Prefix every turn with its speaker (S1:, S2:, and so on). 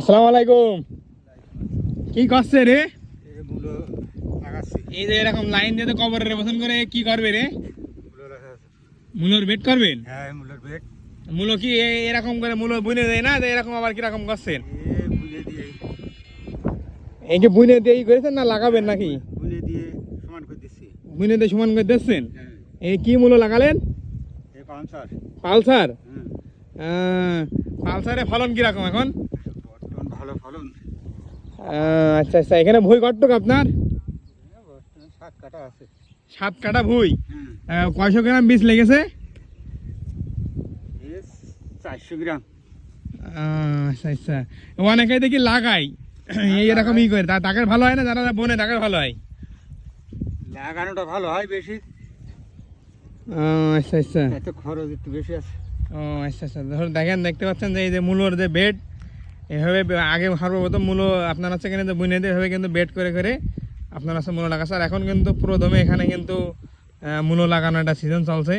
S1: আসসালামু আলাইকুম। কি করছে রে? এই যে এরকম লাইন দিয়ে তো কবরের বসন করে কি করবে রে?
S2: মূলো
S1: মূলর বেট করবেন?
S2: হ্যাঁ মূলোর বেড
S1: মূলো কি এরকম করে মূলো বুনে দেয় না? এরকম আবার কীরকম করছেন?
S2: এ বুলে দিয়ে
S1: এই যে বুনে দিয়ে করেছেন না লাগাবেন নাকি?
S2: বুলে দিয়ে সমান করে দিচ্ছি
S1: বুনে দিয়ে সমান করে দিচ্ছেন?
S2: হ্যাঁ।
S1: এই কি মূলো লাগালেন?
S2: এই পালসার।
S1: পালসার? পালসারে ফলন কীরকম এখন
S2: বর্তমান ভালো ফলন
S1: আহ, আচ্ছা আচ্ছা এখানে ভুই কট্টক আপনার?
S2: সাত কাটা আছে
S1: সাত কাটা ভুই কয়শো গ্রাম বীজ লেগেছে?
S2: চারশো গ্রাম
S1: আচ্ছা আচ্ছা। অনেকে দেখি লাগাই এই এরকম ই করে। তা- তাকে ভালো হয় না? যারা বনে তাকে ভালো হয়?
S2: লাগানোটা ভালো হয় বেশি।
S1: আচ্ছা আচ্ছা।
S2: এত খরচ একটু বেশি আছে।
S1: ও আচ্ছা আচ্ছা। ধরুন দেখেন দেখতে পাচ্ছেন যে এই যে মূলোর যে বেড এভাবে আগে সর্বপ্রথম মূল আপনার হচ্ছে কিন্তু বুনে দিয়ে এভাবে কিন্তু বেড করে করে আপনার হচ্ছে মূল লাগাচ্ছে। আর এখন কিন্তু প্রথমে এখানে কিন্তু মূলো লাগানো একটা সিজন চলছে।